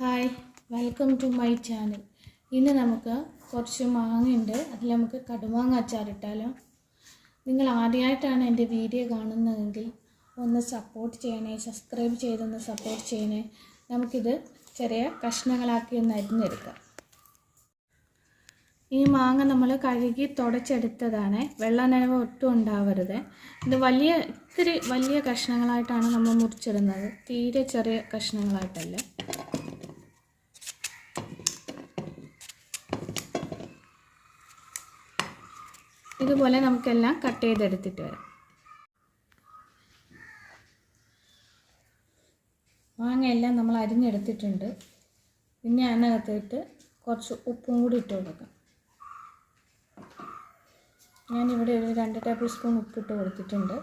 Hi welcome to my channel ഇന്ന് നമുക്ക് കുറച്ച് മാങ്ങയുണ്ട്. അതിൽ നമുക്ക് കടുമാങ്ങ അച്ചാറിട്ടാലോ നിങ്ങൾ ആദ്യമായിട്ടാണ് എന്റെ വീഡിയോ കാണുന്നതെങ്കിൽ ഒന്ന് സപ്പോർട്ട് ചെയ്യണേ സബ്സ്ക്രൈബ് ചെയ്തൊന്ന് സപ്പോർട്ട് ചെയ്യണേ. നമുക്കിത് ചെറിയ കഷ്ണങ്ങളാക്കി ഒന്ന് അരിഞ്ഞെടുക്കാം. ഈ മാങ്ങ നമ്മൾ കഴുകി തുടച്ചെടുത്തതാണ്. വെള്ള നനവ് ഒട്ടും ഉണ്ടാവരുത്. ഇത് വലിയ ഇത്തിരി വലിയ കഷ്ണങ്ങളായിട്ടാണ് നമ്മൾ മുറിച്ചിടുന്നത്. തീരെ ചെറിയ കഷ്ണങ്ങളായിട്ടല്ല. ഇതുപോലെ നമുക്കെല്ലാം കട്ട് ചെയ്തെടുത്തിട്ട് വരാം. മാങ്ങയെല്ലാം നമ്മൾ അരിഞ്ഞെടുത്തിട്ടുണ്ട്. പിന്നെ അതിനകത്തിട്ട് കുറച്ച് ഉപ്പും കൂടി ഇട്ട് കൊടുക്കാം. ഞാനിവിടെ ഒരു രണ്ട് ടേബിൾ സ്പൂൺ ഉപ്പിട്ട് കൊടുത്തിട്ടുണ്ട്.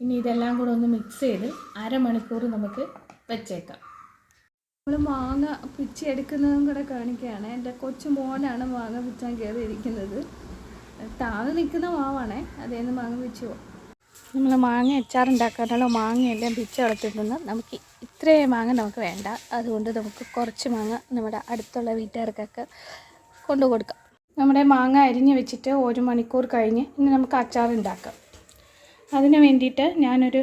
ഇനി ഇതെല്ലാം കൂടെ ഒന്ന് മിക്സ് ചെയ്ത് അരമണിക്കൂർ നമുക്ക് വെച്ചേക്കാം. നമ്മൾ മാങ്ങ പിച്ചെടുക്കുന്നതും കൂടെ കാണിക്കുകയാണ്. എന്റെ കൊച്ചു മോനാണ് മാങ്ങ പിച്ചാൻ കയറിയിരിക്കുന്നത്. താഴെ നിൽക്കുന്ന മാവാണേ. അതേന്ന് മാങ്ങ വെച്ചു നമ്മൾ മാങ്ങ അച്ചാറുണ്ടാക്കാനുള്ള മാങ്ങയെല്ലാം പിച്ച് വളർത്തിട്ടുണ്ട് നമുക്ക് ഇത്രയും മാങ്ങ നമുക്ക് വേണ്ട. അതുകൊണ്ട് നമുക്ക് കുറച്ച് മാങ്ങ നമ്മുടെ അടുത്തുള്ള വീട്ടുകാർക്കൊക്കെ കൊണ്ടു കൊടുക്കാം. നമ്മുടെ മാങ്ങ അരിഞ്ഞ് വെച്ചിട്ട് ഒരു മണിക്കൂർ കഴിഞ്ഞ് ഇനി നമുക്ക് അച്ചാർ ഉണ്ടാക്കാം അതിന് വേണ്ടിയിട്ട് ഞാനൊരു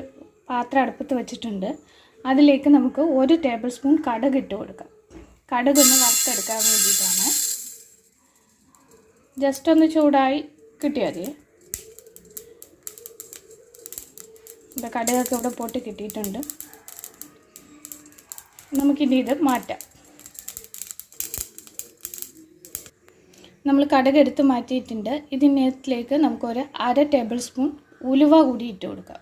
പാത്രം അടുപ്പത്ത് വെച്ചിട്ടുണ്ട്. അതിലേക്ക് നമുക്ക് ഒരു ടേബിൾ സ്പൂൺ കടുക് ഇട്ട് കൊടുക്കാം. കടുക് ഒന്ന് വറുത്തെടുക്കാൻ വേണ്ടിയിട്ടാണ്. ജസ്റ്റ് ഒന്ന് ചൂടായി കിട്ടിയാൽ മതി. ഇവിടെ കടുകൊക്കെ ഇവിടെ പൊട്ടി കിട്ടിയിട്ടുണ്ട്. നമുക്കിനി ഇത് മാറ്റാം. നമ്മൾ കടുക് എടുത്ത് മാറ്റിയിട്ടുണ്ട്. ഇതിനകത്തിലേക്ക് നമുക്കൊരു അര ടേബിൾ സ്പൂൺ ഉലുവ കൂടി ഇട്ട് കൊടുക്കാം.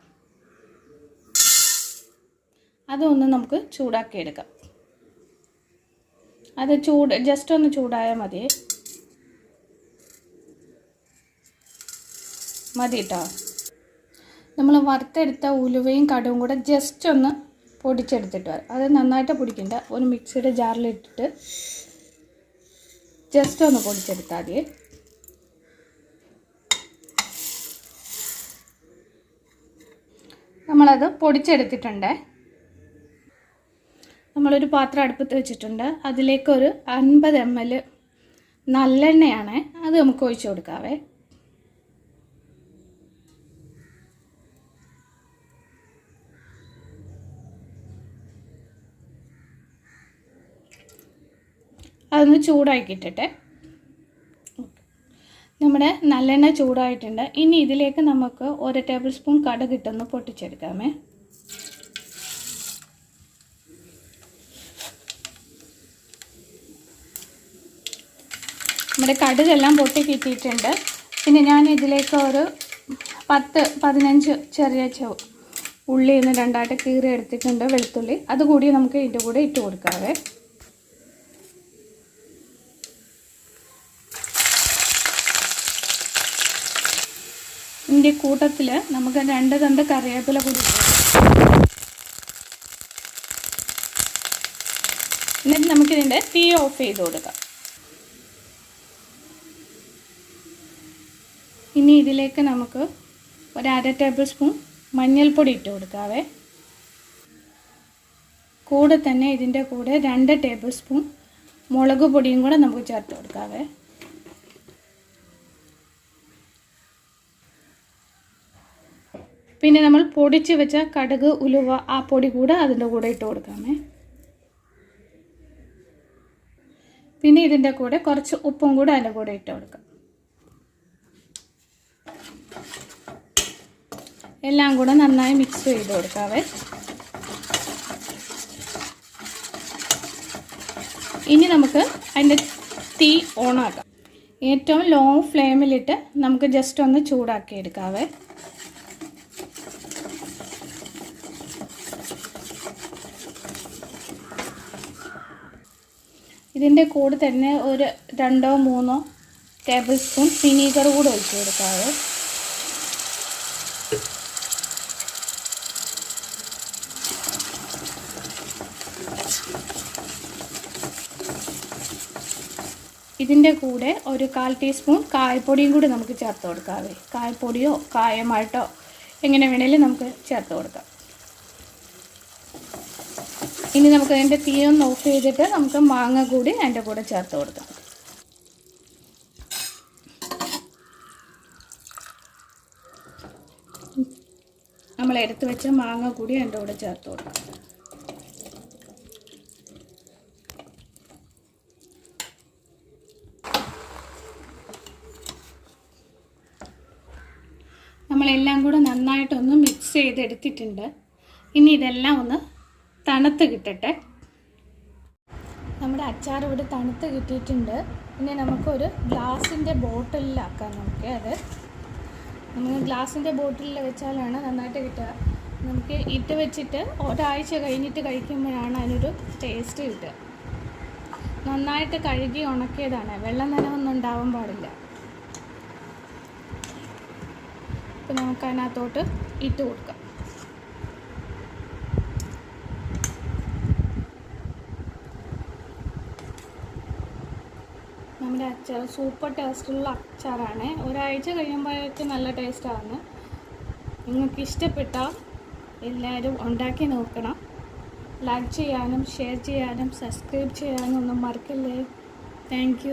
അതൊന്ന് നമുക്ക് ചൂടാക്കിയെടുക്കാം അത് ചൂട് ജസ്റ്റ് ഒന്ന് ചൂടായാൽ മതി. മതി കേട്ടോ നമ്മൾ വറുത്തെടുത്ത ഉലുവയും കടുവും കൂടെ ജസ്റ്റ് ഒന്ന് പൊടിച്ചെടുത്തിട്ട് വരാം. അത് നന്നായിട്ട് പൊടിക്കണ്ട. ഒരു മിക്സിയുടെ ജാറിലിട്ടിട്ട് ജസ്റ്റ് ഒന്ന് പൊടിച്ചെടുത്താൽ മതി. നമ്മളത് പൊടിച്ചെടുത്തിട്ടുണ്ട്. നമ്മളൊരു പാത്രം അടുപ്പത്ത് വെച്ചിട്ടുണ്ട്. അതിലേക്കൊരു അൻപത് എം എൽ നല്ലെണ്ണയാണ്. അത് നമുക്ക് ഒഴിച്ചു കൊടുക്കാവേ. അതൊന്ന് ചൂടാക്കിയിട്ടിട്ടെ നമ്മുടെ നല്ലെണ്ണ ചൂടായിട്ടുണ്ട്. ഇനി ഇതിലേക്ക് നമുക്ക് ഒരു ടേബിൾ സ്പൂൺ കടുക് ഇട്ടൊന്ന് പൊട്ടിച്ചെടുക്കാമേ. നമ്മുടെ കടുകെല്ലാം പൊട്ടി കിട്ടിയിട്ടുണ്ട്. പിന്നെ ഞാൻ ഇതിലേക്ക് ഒരു പത്ത് പതിനഞ്ച് ചെറിയ ചോ ഉള്ളി ഒന്ന് രണ്ടായിട്ട് കീറി എടുത്തിട്ടുണ്ട് വെളുത്തുള്ളി അതുകൂടി നമുക്ക് ഇതിന്റെ കൂടെ ഇട്ട് കൊടുക്കാവേ. ഇതിന്റെ കൂട്ടത്തിൽ നമുക്ക് രണ്ട് തണ്ട് കറിവേപ്പില കൂടി. എന്നിട്ട് നമുക്കിതിന്റെ തീ ഓഫ് ചെയ്ത് കൊടുക്കാം. ഇനി ഇതിലേക്ക് നമുക്ക് ഒരു അര ടേബിൾ സ്പൂൺ മഞ്ഞൾപ്പൊടി ഇട്ട് കൊടുക്കാവേ. കൂടെ തന്നെ ഇതിന്റെ കൂടെ രണ്ട് ടേബിൾ സ്പൂൺ മുളക് പൊടിയും കൂടെ നമുക്ക് ചേർത്ത് കൊടുക്കാവേ. പിന്നെ നമ്മൾ പൊടിച്ച് വെച്ച കടുക് ഉലുവ ആ പൊടി കൂടെ അതിന്റെ കൂടെ ഇട്ട് കൊടുക്കാമേ. പിന്നെ ഇതിന്റെ കൂടെ കുറച്ച് ഉപ്പും കൂടെ അതിന്റെ കൂടെ ഇട്ട് കൊടുക്കാം. എല്ലാം കൂടെ നന്നായി മിക്സ് ചെയ്ത് കൊടുക്കാവേ. ഇനി നമുക്ക് അതിന്റെ തീ ഓണാക്കാം. ഏറ്റവും ലോ ഫ്ലെയിമിലിട്ട് നമുക്ക് ജസ്റ്റ് ഒന്ന് ചൂടാക്കി എടുക്കാവേ ഇതിന്റെ കൂടെ തന്നെ ഒരു രണ്ടോ മൂന്നോ ടേബിൾ സ്പൂൺ വിനീഗർ കൂടെ ഒഴിച്ചു കൊടുക്കാറ് ഇതിന്റെ കൂടെ ഒരു കാൽ ടീസ്പൂൺ കായപ്പൊടിയും കൂടി നമുക്ക് ചേർത്ത് കൊടുക്കാവേ. കായപ്പൊടിയോ കായമായിട്ടോ എങ്ങനെ വേണേലും നമുക്ക് ചേർത്ത് കൊടുക്കാം. ഇനി നമുക്ക് അതിന്റെ തീ ഒന്ന് ഓഫ് ചെയ്തിട്ട് നമുക്ക് മാങ്ങ കൂടി അതിന്റെ കൂടെ ചേർത്ത് കൊടുക്കാം. നമ്മൾ എടുത്തു വെച്ച മാങ്ങ കൂടി അതിന്റെ കൂടെ ചേർത്ത് കൊടുക്കാം. നമ്മളെല്ലാം കൂടെ നന്നായിട്ടൊന്ന് മിക്സ് ചെയ്തെടുത്തിട്ടുണ്ട്. ഇനി ഇതെല്ലാം ഒന്ന് തണുത്ത് കിട്ടട്ടെ. നമ്മുടെ അച്ചാർ ഇവിടെ തണുത്ത് കിട്ടിയിട്ടുണ്ട്. പിന്നെ നമുക്കൊരു ഗ്ലാസിന്റെ ബോട്ടിലാക്കാം നമുക്ക് അത്. നമുക്ക് ഗ്ലാസിന്റെ ബോട്ടിലിൽ വെച്ചാലാണ് നന്നായിട്ട് കിട്ടുക. നമുക്ക് ഇട്ട് വെച്ചിട്ട് ഒരാഴ്ച കഴിഞ്ഞിട്ട് കഴിക്കുമ്പോഴാണ് അതിനൊരു ടേസ്റ്റ് കിട്ടുക. നന്നായിട്ട് കഴുകി ഉണക്കിയതാണ്. വെള്ളം നനവൊന്നും ഉണ്ടാവാൻ പാടില്ല. ഇപ്പം നമുക്ക് അതിനകത്തോട്ട് ഇട്ട് കൊടുക്കാം. നമ്മുടെ അച്ചാർ സൂപ്പർ ടേസ്റ്റുള്ള അച്ചാറാണ്. ഒരാഴ്ച കഴിയുമ്പോഴേക്കും നല്ല ടേസ്റ്റാണ് നിങ്ങൾക്ക് ഇഷ്ടപ്പെട്ടാൽ എല്ലാവരും ഉണ്ടാക്കി നോക്കണം. ലൈക്ക് ചെയ്യാനും ഷെയർ ചെയ്യാനും സബ്സ്ക്രൈബ് ചെയ്യാനും ഒന്നും മറക്കല്ലേ. താങ്ക്